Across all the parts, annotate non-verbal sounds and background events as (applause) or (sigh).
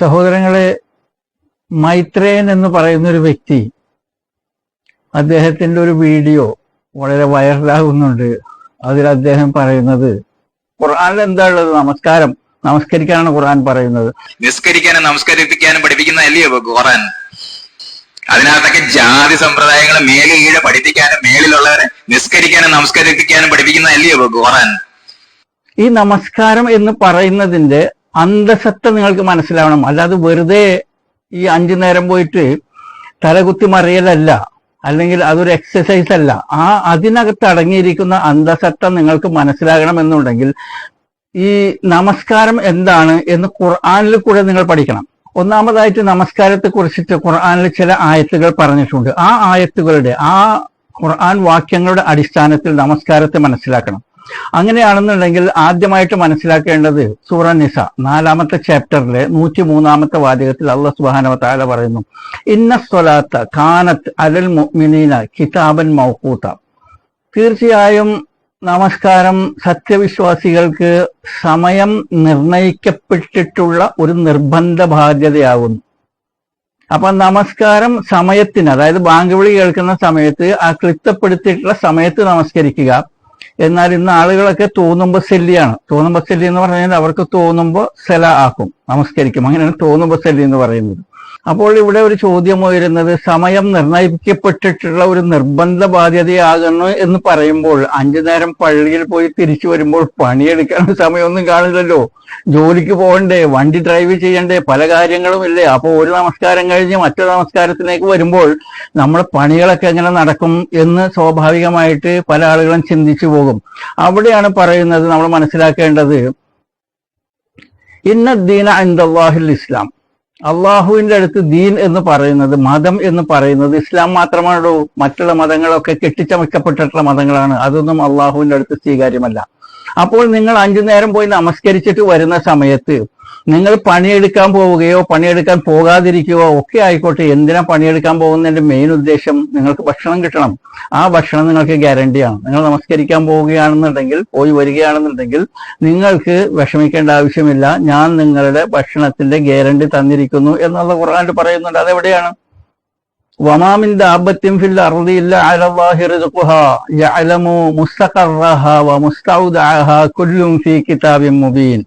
സഹോദരങ്ങളെ മൈത്രേയൻ എന്ന് പറയുന്ന ഒരു വ്യക്തി അദ്ദേഹത്തിന്റെ ഒരു വീഡിയോ വളരെ വൈറലാകുന്നുണ്ട്. അതിൽ അദ്ദേഹം പറയുന്നത് ഖുർആനിൽ എന്താ ഉള്ളത്? നമസ്കാരം. നമസ്കരിക്കാനാണ് ഖുർആൻ പറയുന്നത്. നിസ്കരിക്കാനും നമസ്കരിപ്പിക്കാനും പഠിപ്പിക്കുന്ന അല്ലയോ ഖുറാൻ അതിനകത്തൊക്കെ ജാതി സമ്പ്രദായങ്ങളെ മേലിൽ കീഴെ പഠിപ്പിക്കാനും മേലിലുള്ളവരെ നിസ്കരിക്കാനും നമസ്കരിപ്പിക്കാനും പഠിപ്പിക്കുന്ന അല്ലയോ ഖുറാൻ ഈ നമസ്കാരം എന്ന് പറയുന്നതിന്റെ അന്തസത്ത നിങ്ങൾക്ക് മനസ്സിലാവണം. അല്ലാതെ വെറുതെ ഈ അഞ്ചു നേരം പോയിട്ട് തലകുത്തി മറിയലല്ല. അല്ലെങ്കിൽ അതൊരു എക്സസൈസ് അല്ല. ആ അതിനകത്ത് അടങ്ങിയിരിക്കുന്ന അന്തസത്ത നിങ്ങൾക്ക് മനസ്സിലാകണം എന്നുണ്ടെങ്കിൽ ഈ നമസ്കാരം എന്താണ് എന്ന് ഖുർആാനിൽ കൂടെ നിങ്ങൾ പഠിക്കണം. ഒന്നാമതായിട്ട് നമസ്കാരത്തെ കുറിച്ചിട്ട് ഖുർആാനിൽ ചില ആയത്തുകൾ പറഞ്ഞിട്ടുണ്ട്. ആ ആയത്തുകളുടെ ആ ഖുർആൻ വാക്യങ്ങളുടെ അടിസ്ഥാനത്തിൽ നമസ്കാരത്തെ മനസ്സിലാക്കണം. അങ്ങനെയാണെന്നുണ്ടെങ്കിൽ ആദ്യമായിട്ട് മനസ്സിലാക്കേണ്ടത് സൂറ നിസ നാലാമത്തെ ചാപ്റ്ററിലെ നൂറ്റി മൂന്നാമത്തെ വാചകത്തിൽ അള്ള സുബാനവ താല പറയുന്നു ഇന്ന സ്വലാത്ത കാനത്ത് അലൽ മുഅ്മിനീന കിതാബൻ മൗക്കൂത്ത തീർച്ചയായും നമസ്കാരം സത്യവിശ്വാസികൾക്ക് സമയം നിർണയിക്കപ്പെട്ടിട്ടുള്ള ഒരു നിർബന്ധ ബാധ്യതയാകുന്നു. അപ്പൊ നമസ്കാരം സമയത്തിന് അതായത് ബാങ്ക് വിളി കേൾക്കുന്ന സമയത്ത് ആ ക്ലിപ്തപ്പെടുത്തിയിട്ടുള്ള സമയത്ത് നമസ്കരിക്കുക. എന്നാൽ ഇന്ന് ആളുകളൊക്കെ തോന്നുമ്പോൾ സെല്ലിയാണ്. തോന്നുമ്പോൾ സെല്ലി എന്ന് പറഞ്ഞാൽ അവർക്ക് തോന്നുമ്പോൾ സെല ആക്കും നമസ്കരിക്കും. അങ്ങനെയാണ് തോന്നുമ്പോൾ സെല്ലി എന്ന് പറയുന്നത്. അപ്പോൾ ഇവിടെ ഒരു ചോദ്യം ഉയരുന്നത് സമയം നിർണയിക്കപ്പെട്ടിട്ടുള്ള ഒരു നിർബന്ധ ബാധ്യതയാകുന്നു എന്ന് പറയുമ്പോൾ അഞ്ചു നേരം പള്ളിയിൽ പോയി തിരിച്ചു വരുമ്പോൾ പണിയെടുക്കാൻ സമയമൊന്നും കാണില്ലല്ലോ. ജോലിക്ക് പോകണ്ടേ വണ്ടി ഡ്രൈവ് ചെയ്യണ്ടേ പല കാര്യങ്ങളും ഇല്ലേ? അപ്പോൾ ഒരു നമസ്കാരം കഴിഞ്ഞ് മറ്റൊരു നമസ്കാരത്തിലേക്ക് വരുമ്പോൾ നമ്മുടെ പണികളൊക്കെ എങ്ങനെ നടക്കും എന്ന് സ്വാഭാവികമായിട്ട് പല ആളുകളും ചിന്തിച്ചു പോകും. അവിടെയാണ് പറയുന്നത് നമ്മൾ മനസ്സിലാക്കേണ്ടത് ഇന്ന അൻദാഹിൽ ഇസ്ലാം. അള്ളാഹുവിന്റെ അടുത്ത് ദീൻ എന്ന് പറയുന്നത് മതം എന്ന് പറയുന്നത് ഇസ്ലാം മാത്രമാണോ? മറ്റുള്ള മതങ്ങളൊക്കെ കെട്ടിച്ചമയ്ക്കപ്പെട്ടിട്ടുള്ള മതങ്ങളാണ്. അതൊന്നും അള്ളാഹുവിന്റെ അടുത്ത് സ്വീകാര്യമല്ല. അപ്പോൾ നിങ്ങൾ അഞ്ചു നേരം പോയി നമസ്കരിച്ചിട്ട് വരുന്ന സമയത്ത് നിങ്ങൾ പണിയെടുക്കാൻ പോവുകയോ പണിയെടുക്കാൻ പോകാതിരിക്കുകയോ ഒക്കെ ആയിക്കോട്ടെ എന്തിനാ പണിയെടുക്കാൻ പോകുന്നതിന്റെ മെയിൻ ഉദ്ദേശം നിങ്ങൾക്ക് ഭക്ഷണം കിട്ടണം. ആ ഭക്ഷണം നിങ്ങൾക്ക് ഗ്യാരണ്ടിയാണ് നിങ്ങൾ നമസ്കരിക്കാൻ പോവുകയാണെന്നുണ്ടെങ്കിൽ പോയി വരികയാണെന്നുണ്ടെങ്കിൽ നിങ്ങൾക്ക് വിഷമിക്കേണ്ട ആവശ്യമില്ല. ഞാൻ നിങ്ങളുടെ ഭക്ഷണത്തിന്റെ ഗ്യാരണ്ടി തന്നിരിക്കുന്നു എന്നുള്ള ഖുർആൻ പറയുന്നുണ്ട്. അതെവിടെയാണ്? ഫിൽ അലല്ലാഹി യഅലമു വ ഫീ കിതാബിൻ മുബീൻ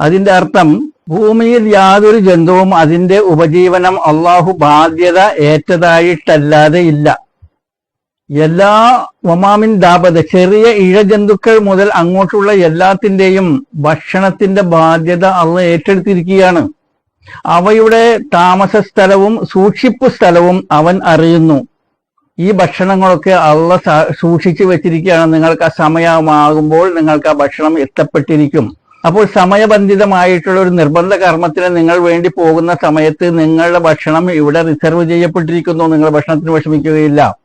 അതിന്റെ അർത്ഥം ഭൂമിയിൽ യാതൊരു ജന്തുവും അതിന്റെ ഉപജീവനം അള്ളാഹു ബാധ്യത ഏറ്റതായിട്ടല്ലാതെ ഇല്ല. എല്ലാ ഒമാമിൻ ദാപത ചെറിയ ഇഴജന്തുക്കൾ മുതൽ അങ്ങോട്ടുള്ള എല്ലാത്തിന്റെയും ഭക്ഷണത്തിന്റെ ബാധ്യത അള്ള ഏറ്റെടുത്തിരിക്കുകയാണ്. അവയുടെ താമസ സ്ഥലവും സൂക്ഷിപ്പ് സ്ഥലവും അവൻ അറിയുന്നു. ഈ ഭക്ഷണങ്ങളൊക്കെ അള്ള സൂക്ഷിച്ചു വെച്ചിരിക്കുകയാണ്. നിങ്ങൾക്ക് ആ സമയമാകുമ്പോൾ നിങ്ങൾക്ക് ആ ഭക്ഷണം എത്തപ്പെട്ടിരിക്കും. അപ്പോൾ സമയബന്ധിതമായിട്ടുള്ള ഒരു നിർബന്ധ കർമ്മത്തിന് നിങ്ങൾ വേണ്ടി പോകുന്ന സമയത്ത് നിങ്ങളുടെ ഭക്ഷണം ഇവിടെ റിസർവ് ചെയ്യപ്പെട്ടിരിക്കുന്നു. നിങ്ങൾ ഭക്ഷണത്തിന് വിഷമിക്കുകയില്ല.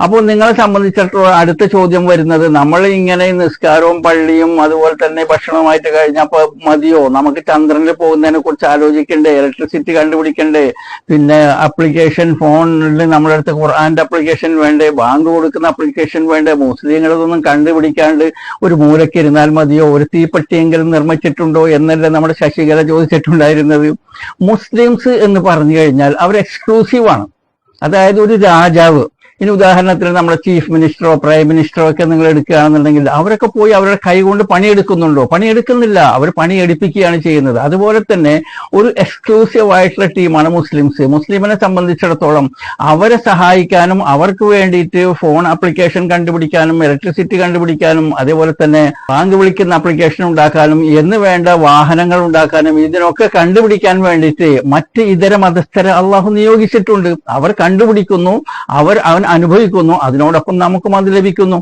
അപ്പോൾ നിങ്ങളെ സംബന്ധിച്ചിടത്തോളം അടുത്ത ചോദ്യം വരുന്നത് നമ്മൾ ഇങ്ങനെ നിസ്കാരവും പള്ളിയും അതുപോലെ തന്നെ ഭക്ഷണവുമായിട്ട് കഴിഞ്ഞപ്പോൾ മതിയോ? നമുക്ക് ചന്ദ്രനിൽ പോകുന്നതിനെ കുറിച്ച് ആലോചിക്കണ്ടേ? ഇലക്ട്രിസിറ്റി കണ്ടുപിടിക്കണ്ടേ? പിന്നെ അപ്ലിക്കേഷൻ ഫോണിൽ നമ്മുടെ അടുത്ത് ഖുർആാന്റെ അപ്ലിക്കേഷൻ വേണ്ടേ? ബാങ്ക് കൊടുക്കുന്ന അപ്ലിക്കേഷൻ വേണ്ടേ? മുസ്ലിങ്ങളതൊന്നും കണ്ടുപിടിക്കാണ്ട് ഒരു മൂലയ്ക്ക് ഇരുന്നാൽ മതിയോ? ഒരു തീപ്പെട്ടിയെങ്കിലും നിർമ്മിച്ചിട്ടുണ്ടോ? എന്നല്ലേ നമ്മുടെ ശശികല ചോദിച്ചിട്ടുണ്ടായിരുന്നത്. മുസ്ലിംസ് എന്ന് പറഞ്ഞു കഴിഞ്ഞാൽ അവർ എക്സ്ക്ലൂസീവ് ആണ്. അതായത് ഒരു രാജാവ് ഇനി ഉദാഹരണത്തിന് നമ്മുടെ ചീഫ് മിനിസ്റ്ററോ പ്രൈം മിനിസ്റ്ററോ ഒക്കെ നിങ്ങൾ എടുക്കുകയാണെന്നുണ്ടെങ്കിൽ അവരൊക്കെ പോയി അവരുടെ കൈ കൊണ്ട് പണിയെടുക്കുന്നുണ്ടോ? പണിയെടുക്കുന്നില്ല. അവർ പണിയെടുപ്പിക്കുകയാണ് ചെയ്യുന്നത്. അതുപോലെ തന്നെ ഒരു എക്സ്ക്ലൂസീവ് ആയിട്ടുള്ള ടീമാണ് മുസ്ലിംസ്. മുസ്ലിമിനെ സംബന്ധിച്ചിടത്തോളം അവരെ സഹായിക്കാനും അവർക്ക് വേണ്ടിയിട്ട് ഫോൺ ആപ്ലിക്കേഷൻ കണ്ടുപിടിക്കാനും ഇലക്ട്രിസിറ്റി കണ്ടുപിടിക്കാനും അതേപോലെ തന്നെ ബാങ്ക് വിളിക്കുന്ന ആപ്ലിക്കേഷൻ ഉണ്ടാക്കാനും എന്ന് വേണ്ട വാഹനങ്ങൾ ഉണ്ടാക്കാനും ഇതിനൊക്കെ കണ്ടുപിടിക്കാൻ വേണ്ടിയിട്ട് മറ്റ് ഇതര മതസ്ഥരെ അള്ളാഹു നിയോഗിച്ചിട്ടുണ്ട്. അവർ കണ്ടുപിടിക്കുന്നു. അവർ അവൻ അനുഭവിക്കുന്നു അതിനോടൊപ്പം നമുക്കും അത് ലഭിക്കുന്നു.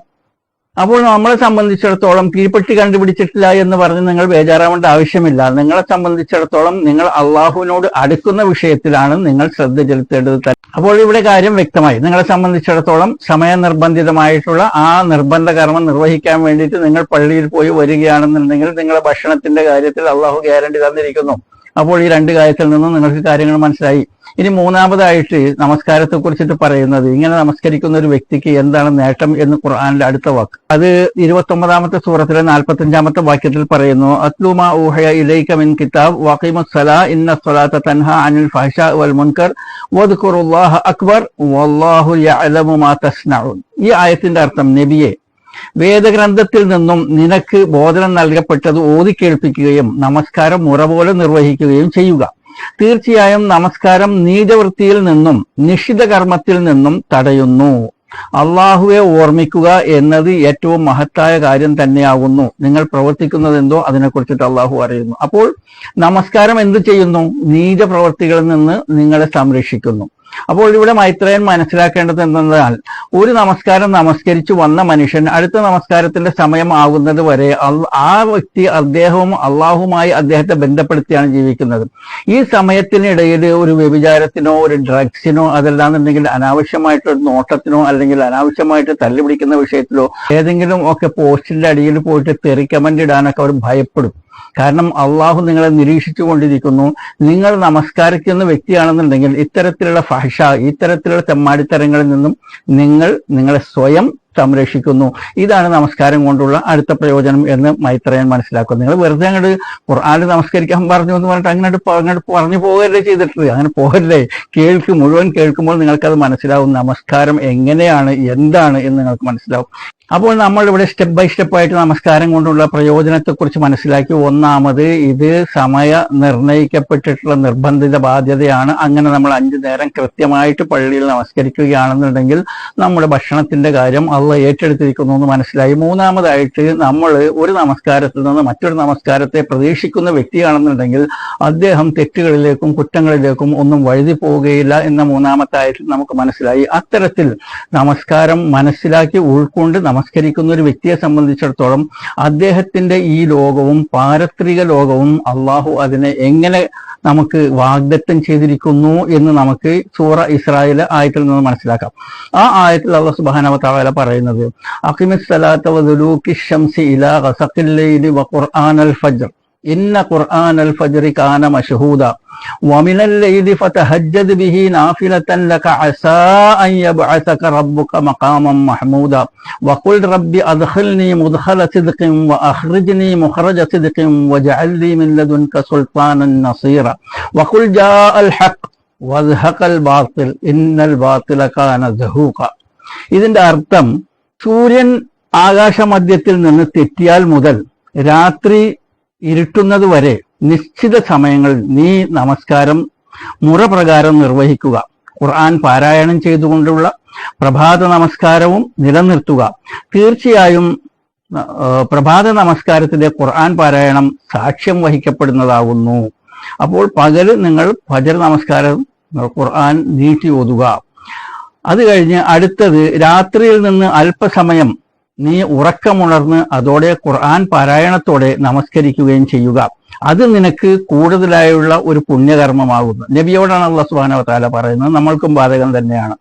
അപ്പോൾ നമ്മളെ സംബന്ധിച്ചിടത്തോളം തീപ്പെട്ടി കണ്ടുപിടിച്ചിട്ടില്ല എന്ന് പറഞ്ഞ് നിങ്ങൾ ബേജാറാവേണ്ട ആവശ്യമില്ല. നിങ്ങളെ സംബന്ധിച്ചിടത്തോളം നിങ്ങൾ അള്ളാഹുവിനോട് അടുക്കുന്ന വിഷയത്തിലാണ് നിങ്ങൾ ശ്രദ്ധ ചെലുത്തേണ്ടത് അപ്പോൾ ഇവിടെ കാര്യം വ്യക്തമായി. നിങ്ങളെ സംബന്ധിച്ചിടത്തോളം സമയനിർബന്ധിതമായിട്ടുള്ള ആ നിർബന്ധ കർമ്മം നിർവഹിക്കാൻ വേണ്ടിയിട്ട് നിങ്ങൾ പള്ളിയിൽ പോയി വരികയാണെന്നുണ്ടെങ്കിൽ നിങ്ങളെ ഭക്ഷണത്തിന്റെ കാര്യത്തിൽ അള്ളാഹു ഗ്യാരണ്ടി തന്നിരിക്കുന്നു. അപ്പോൾ ഈ രണ്ട് കാര്യത്തിൽ നിന്നും നിങ്ങൾക്ക് കാര്യങ്ങൾ മനസ്സിലായി. ഇനി മൂന്നാമതായിട്ട് നമസ്കാരത്തെ കുറിച്ചിട്ട് പറയുന്നത് ഇങ്ങനെ നമസ്കരിക്കുന്ന ഒരു വ്യക്തിക്ക് എന്താണ് നേട്ടം എന്ന് ഖുർആാനിലെ അടുത്ത വാക്ക്? അത് ഇരുപത്തി ഒമ്പതാമത്തെ സൂറത്തിലെ നാൽപ്പത്തി അഞ്ചാമത്തെ വാക്യത്തിൽ പറയുന്നു അത്ലുമ ഊഹയ ഇലൈക മിൻ കിതാബ് സലാ ഇന്ന തൻഹ അനിൽ ഫഹഷ വൽ മുൻകർ അക്ബർ വല്ലാഹു മാ ഈ ആയത്തിന്റെ അർത്ഥം നബിയെ വേദഗ്രന്ഥത്തിൽ നിന്നും നിനക്ക് ബോധനം നൽകപ്പെട്ടത് ഓതി കേൾപ്പിക്കുകയും നമസ്കാരം മുറ പോലെ നിർവഹിക്കുകയും ചെയ്യുക. തീർച്ചയായും നമസ്കാരം നീചവൃത്തിയിൽ നിന്നും നിഷിത കർമ്മത്തിൽ നിന്നും തടയുന്നു. അള്ളാഹുവെ ഓർമ്മിക്കുക എന്നത് ഏറ്റവും മഹത്തായ കാര്യം തന്നെയാകുന്നു. നിങ്ങൾ പ്രവർത്തിക്കുന്നത് എന്തോ അതിനെക്കുറിച്ചിട്ട് അള്ളാഹു അറിയുന്നു. അപ്പോൾ നമസ്കാരം എന്ത് ചെയ്യുന്നു? നീച പ്രവർത്തികളിൽ നിന്ന് നിങ്ങളെ സംരക്ഷിക്കുന്നു. അപ്പോൾ ഇവിടെ മൈത്രേയൻ മനസ്സിലാക്കേണ്ടത് എന്തെന്നാൽ ഒരു നമസ്കാരം നമസ്കരിച്ചു വന്ന മനുഷ്യൻ അടുത്ത നമസ്കാരത്തിന്റെ സമയം ആകുന്നത് വരെ ആ വ്യക്തി അദ്ദേഹവും അള്ളാഹുമായി അദ്ദേഹത്തെ ബന്ധപ്പെടുത്തിയാണ് ജീവിക്കുന്നത്. ഈ സമയത്തിനിടയിൽ ഒരു വ്യഭിചാരത്തിനോ ഒരു ഡ്രഗ്സിനോ അതല്ലാന്നുണ്ടെങ്കിൽ അനാവശ്യമായിട്ട് ഒരു നോട്ടത്തിനോ അല്ലെങ്കിൽ അനാവശ്യമായിട്ട് തല്ലുപിടിക്കുന്ന വിഷയത്തിലോ ഏതെങ്കിലും ഒക്കെ പോസ്റ്റിന്റെ അടിയിൽ പോയിട്ട് തെറി കമന്റ് ഇടാനൊക്കെ അവർ ഭയപ്പെടും. കാരണം അള്ളാഹു നിങ്ങളെ നിരീക്ഷിച്ചു കൊണ്ടിരിക്കുന്നു നിങ്ങൾ നമസ്കാരിക്കുന്ന വ്യക്തിയാണെന്നുണ്ടെങ്കിൽ ഇത്തരത്തിലുള്ള ഭാഷ ഇത്തരത്തിലുള്ള തെമ്മാടിത്തരങ്ങളിൽ നിന്നും നിങ്ങൾ നിങ്ങളെ സ്വയം സംരക്ഷിക്കുന്നു. ഇതാണ് നമസ്കാരം കൊണ്ടുള്ള അടുത്ത പ്രയോജനം എന്ന് മൈത്രയൻ മനസ്സിലാക്കുന്നു. നിങ്ങൾ വെറുതെ അങ്ങോട്ട് ഖുർആാനിൽ നമസ്കരിക്കാൻ പറഞ്ഞു എന്ന് പറഞ്ഞിട്ട് അങ്ങോട്ട് അങ്ങോട്ട് പറഞ്ഞു പോകല്ലേ ചെയ്തിട്ട് അങ്ങനെ പോകല്ലേ കേൾക്കും മുഴുവൻ കേൾക്കുമ്പോൾ നിങ്ങൾക്കത് മനസ്സിലാവും. നമസ്കാരം എങ്ങനെയാണ് എന്താണ് എന്ന് നിങ്ങൾക്ക് മനസ്സിലാവും. അപ്പോൾ നമ്മൾ ഇവിടെ സ്റ്റെപ്പ് ബൈ സ്റ്റെപ്പ് ആയിട്ട് നമസ്കാരം കൊണ്ടുള്ള പ്രയോജനത്തെക്കുറിച്ച് മനസ്സിലാക്കി. ഒന്നാമത് ഇത് സമയ നിർണയിക്കപ്പെട്ടിട്ടുള്ള നിർബന്ധിത ബാധ്യതയാണ്. അങ്ങനെ നമ്മൾ അഞ്ചു നേരം കൃത്യമായിട്ട് പള്ളിയിൽ നമസ്കരിക്കുകയാണെന്നുണ്ടെങ്കിൽ നമ്മുടെ ഭക്ഷണത്തിന്റെ കാര്യം അള്ള ഏറ്റെടുത്തിരിക്കുന്നു എന്ന് മനസ്സിലായി. മൂന്നാമതായിട്ട് നമ്മൾ ഒരു നമസ്കാരത്തിൽ നിന്ന് മറ്റൊരു നമസ്കാരത്തെ പ്രതീക്ഷിക്കുന്ന വ്യക്തിയാണെന്നുണ്ടെങ്കിൽ അദ്ദേഹം തെറ്റുകളിലേക്കും കുറ്റങ്ങളിലേക്കും ഒന്നും വഴുതി പോവുകയില്ല എന്ന മൂന്നാമത്തെ ആയത്തിൽ നമുക്ക് മനസ്സിലായി. അത്തരത്തിൽ നമസ്കാരം മനസ്സിലാക്കി ഉൾക്കൊണ്ട് നമസ്കരിക്കുന്ന ഒരു വ്യക്തിയെ സംബന്ധിച്ചിടത്തോളം അദ്ദേഹത്തിന്റെ ഈ ലോകവും പാരത്രിക ലോകവും അള്ളാഹു അതിനെ എങ്ങനെ നമുക്ക് വാഗ്ദത്തം ചെയ്തിരിക്കുന്നു എന്ന് നമുക്ക് സൂറ ഇസ്രായേൽ ആയത്തിൽ നിന്ന് മനസ്സിലാക്കാം. ആ ആയത്തിൽ അള്ളാഹു സുബ്ഹാനഹു വ തആല പറയുന്നത് അഖിമിസ് സലാത്ത വദുലൂക്കി ശംസി ഇലാ ഗസഖിൽ ലൈലി വഖുർആനൽ ഫജ്ർ ഇന്ന ഖുർആനൽ ഫജ്റി കാന മഷ്ഹൂദ ومن الليل فتهجد به نافلة لك عسى أن يبعثك ربك مقاما محمودا وقل رب أدخلني مدخل صدق وأخرجني مخرج صدق واجعل لي من لدنك سلطانا نصيرا وقل جاء الحق وزهق الباطل إن الباطل كان زهوقا ഇതിന്റെ അർത്ഥം സൂര്യൻ ആകാശമധ്യത്തിൽ നിന്ന് തെറ്റിയാൽ മുതൽ രാത്രി ഇരുട്ടുന്നത് വരെ നിശ്ചിത സമയങ്ങളിൽ നീ നമസ്കാരം മുറ പ്രകാരം നിർവഹിക്കുക. ഖുർആൻ പാരായണം ചെയ്തുകൊണ്ടുള്ള പ്രഭാത നമസ്കാരവും നിലനിർത്തുക. തീർച്ചയായും പ്രഭാത നമസ്കാരത്തിലെ ഖുർആൻ പാരായണം സാക്ഷ്യം വഹിക്കപ്പെടുന്നതാകുന്നു അപ്പോൾ പകൽ നിങ്ങൾ ഫജർ നമസ്കാരം ഖുർആൻ നീട്ടി ഓതുക. അത് കഴിഞ്ഞ് അടുത്തത് രാത്രിയിൽ നിന്ന് അല്പസമയം നീ ഉറക്കമുണർന്ന് അതോടെ ഖുർആൻ പാരായണത്തോടെ നമസ്കരിക്കുകയും ചെയ്യുക. അത് നിനക്ക് കൂടുതലായുള്ള ഒരു പുണ്യകർമ്മമാകുന്നു. നബിയോടാണ് അള്ള സുബാനവത്താല പറയുന്നത്. നമ്മൾക്കും ബാധകം തന്നെയാണ്.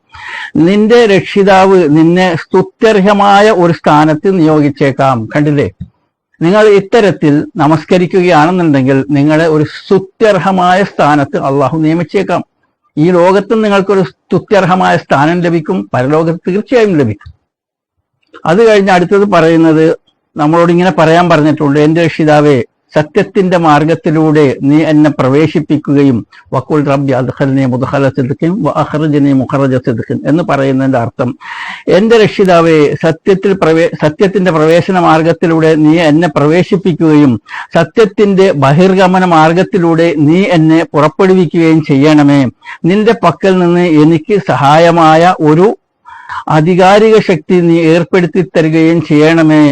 നിന്റെ രക്ഷിതാവ് നിന്നെ സ്തുത്യർഹമായ ഒരു സ്ഥാനത്ത് നിയോഗിച്ചേക്കാം. കണ്ടില്ലേ? നിങ്ങൾ ഇത്തരത്തിൽ നമസ്കരിക്കുകയാണെന്നുണ്ടെങ്കിൽ നിങ്ങളെ ഒരു സ്തുത്യർഹമായ സ്ഥാനത്ത് അള്ളാഹു നിയമിച്ചേക്കാം. ഈ ലോകത്തും നിങ്ങൾക്കൊരു സ്തുത്യർഹമായ സ്ഥാനം ലഭിക്കും പരലോകത്ത് തീർച്ചയായും ലഭിക്കും. അത് കഴിഞ്ഞ് അടുത്തത് പറയുന്നത് നമ്മളോട് ഇങ്ങനെ പറയാൻ പറഞ്ഞിട്ടുണ്ട് എന്റെ രക്ഷിതാവേ സത്യത്തിന്റെ മാർഗത്തിലൂടെ നീ എന്നെ പ്രവേശിപ്പിക്കുകയും വക്കുൽ റബ്ബി അദ്ഹലിനെ മുദ്ഹല സിദ്ഖിൻ വ മുഹറജ സിദ്ഖിൻ എന്ന് പറയുന്നതിന്റെ അർത്ഥം. എന്റെ രക്ഷിതാവെ സത്യത്തിൽ പ്രവേ സത്യത്തിന്റെ പ്രവേശന മാർഗത്തിലൂടെ നീ എന്നെ പ്രവേശിപ്പിക്കുകയും സത്യത്തിന്റെ ബഹിർഗമന മാർഗത്തിലൂടെ നീ എന്നെ പുറപ്പെടുവിക്കുകയും ചെയ്യണമേ. നിന്റെ പക്കൽ നിന്ന് എനിക്ക് സഹായമായ ഒരു അധികാരിക ശക്തി നീ ഏർപ്പെടുത്തി തരികയും ചെയ്യണമേ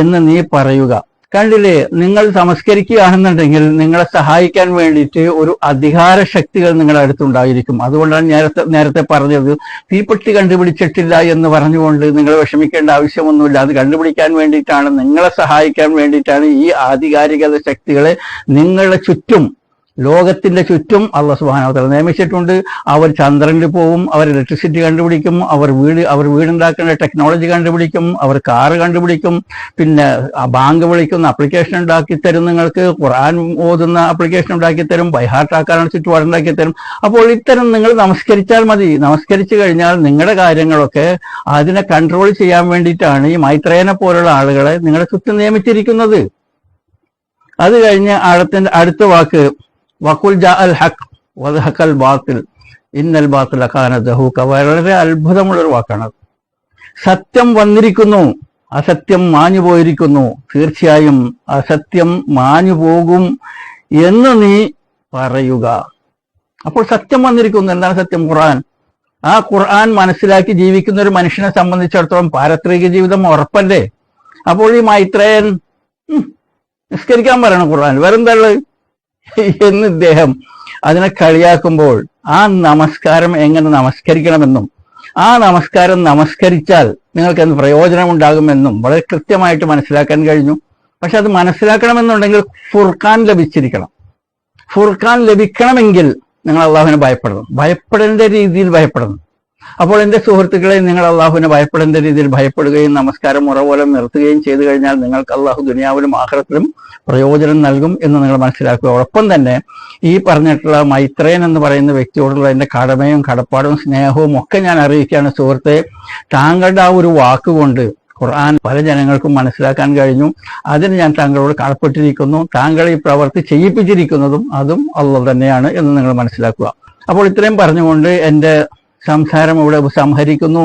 എന്ന് നീ പറയുക. കണ്ടില്ലേ നിങ്ങൾ സംസ്കരിക്കുകയാണെന്നുണ്ടെങ്കിൽ നിങ്ങളെ സഹായിക്കാൻ വേണ്ടിയിട്ട് ഒരു അധികാര ശക്തികൾ നിങ്ങളുടെ അടുത്തുണ്ടായിരിക്കും. അതുകൊണ്ടാണ് നേരത്തെ നേരത്തെ പറഞ്ഞത് തീപ്പെട്ടി കണ്ടുപിടിച്ചിട്ടില്ല എന്ന് പറഞ്ഞുകൊണ്ട് നിങ്ങൾ വിഷമിക്കേണ്ട ആവശ്യമൊന്നുമില്ല. അത് കണ്ടുപിടിക്കാൻ വേണ്ടിയിട്ടാണ് നിങ്ങളെ സഹായിക്കാൻ വേണ്ടിയിട്ടാണ് ഈ ആധികാരികത ശക്തികളെ നിങ്ങളുടെ ചുറ്റും ലോകത്തിന്റെ ചുറ്റും അള്ളാഹു സുബാനവത്തല നിയമിച്ചിട്ടുണ്ട്. അവർ ചന്ദ്രനിൽ പോവും അവർ ഇലക്ട്രിസിറ്റി കണ്ടുപിടിക്കും അവർ വീട് അവർ വീടുണ്ടാക്കുന്ന ടെക്നോളജി കണ്ടുപിടിക്കും അവർ കാറ് കണ്ടുപിടിക്കും. പിന്നെ ബാങ്ക് വിളിക്കുന്ന അപ്ലിക്കേഷൻ ഉണ്ടാക്കി തരും നിങ്ങൾക്ക് ഖുറാൻ ഓതുന്ന ആപ്ലിക്കേഷൻ ഉണ്ടാക്കി തരും ബൈഹാർട്ടാക്കാനുള്ള ചുറ്റുപാട് ഉണ്ടാക്കി തരും. അപ്പോൾ ഇത്തരം നിങ്ങൾ നമസ്കരിച്ചാൽ മതി. നമസ്കരിച്ചു കഴിഞ്ഞാൽ നിങ്ങളുടെ കാര്യങ്ങളൊക്കെ അതിനെ കൺട്രോൾ ചെയ്യാൻ വേണ്ടിയിട്ടാണ് ഈ മൈത്രേനെ പോലുള്ള ആളുകളെ നിങ്ങളുടെ ചുറ്റും നിയമിച്ചിരിക്കുന്നത്. അത് കഴിഞ്ഞ് അടുത്ത വാക്ക് വക്കുൽ ജാ അൽ ഹഖ് വദ്ഹക്കൽ ബാത്തിൽ ഇന്നൽ ബാത്തിൽ ഖാന ദഹൂക്ക. വളരെ അത്ഭുതമുള്ളൊരു വാക്കാണ് സത്യം വന്നിരിക്കുന്നു അസത്യം മാഞ്ഞു പോയിരിക്കുന്നു. തീർച്ചയായും അസത്യം മാഞ്ഞു പോകും എന്ന് നീ പറയുക. അപ്പോൾ സത്യം വന്നിരിക്കുന്നു. എന്താണ് സത്യം? ഖുർആൻ. ആ ഖുർആൻ മനസ്സിലാക്കി ജീവിക്കുന്ന ഒരു മനുഷ്യനെ സംബന്ധിച്ചിടത്തോളം പാരത്രിക ജീവിതം ഉറപ്പല്ലേ? അപ്പോൾ ഈ മൈത്രേയൻ നിസ്കരിക്കാൻ പറയണം ഖുർആൻ. വേറെന്താണ് (laughs) എന്ന് ഇദ്ദേഹം അതിനെ കളിയാക്കുമ്പോൾ ആ നമസ്കാരം എങ്ങനെ നമസ്കരിക്കണമെന്നും ആ നമസ്കാരം നമസ്കരിച്ചാൽ നിങ്ങൾക്ക് എന്ത് പ്രയോജനം ഉണ്ടാകുമെന്നും വളരെ കൃത്യമായിട്ട് മനസ്സിലാക്കാൻ കഴിഞ്ഞു. പക്ഷെ അത് മനസ്സിലാക്കണമെന്നുണ്ടെങ്കിൽ ഫുർഖാൻ ലഭിച്ചിരിക്കണം. ഫുർഖാൻ ലഭിക്കണമെങ്കിൽ നിങ്ങൾ അള്ളാഹുവിനെ ഭയപ്പെടണം. ഭയപ്പെടേണ്ട രീതിയിൽ ഭയപ്പെടണം. അപ്പോൾ എന്റെ സുഹൃത്തുക്കളെ നിങ്ങൾ അള്ളാഹുവിനെ ഭയപ്പെടേണ്ട രീതിയിൽ ഭയപ്പെടുകയും നമസ്കാരം ഉറവോലം നിർത്തുകയും ചെയ്തു കഴിഞ്ഞാൽ നിങ്ങൾക്ക് അള്ളാഹു ദുനിയാവിലും ആഹ്റത്തിലും പ്രയോജനം നൽകും എന്ന് നിങ്ങൾ മനസ്സിലാക്കുക. ഒപ്പം തന്നെ ഈ പറഞ്ഞിട്ടുള്ള മൈത്രേൻ എന്ന് പറയുന്ന വ്യക്തിയോടുള്ള എന്റെ കടമയും കടപ്പാടും സ്നേഹവും ഒക്കെ ഞാൻ അറിയിക്കുകയാണ്. സുഹൃത്തെ താങ്കളുടെ ആ ഒരു വാക്കുകൊണ്ട് ഖുർആൻ പല ജനങ്ങൾക്കും മനസ്സിലാക്കാൻ കഴിഞ്ഞു. അതിന് ഞാൻ താങ്കളോട് കടപ്പെട്ടിരിക്കുന്നു. താങ്കൾ ഈ പ്രവൃത്തി ചെയ്യിപ്പിച്ചിരിക്കുന്നതും അതും അള്ള തന്നെയാണ് എന്ന് നിങ്ങൾ മനസ്സിലാക്കുക. അപ്പോൾ ഇത്രയും പറഞ്ഞുകൊണ്ട് എന്റെ സംസാരം ഇവിടെ ഉപസംഹരിക്കുന്നു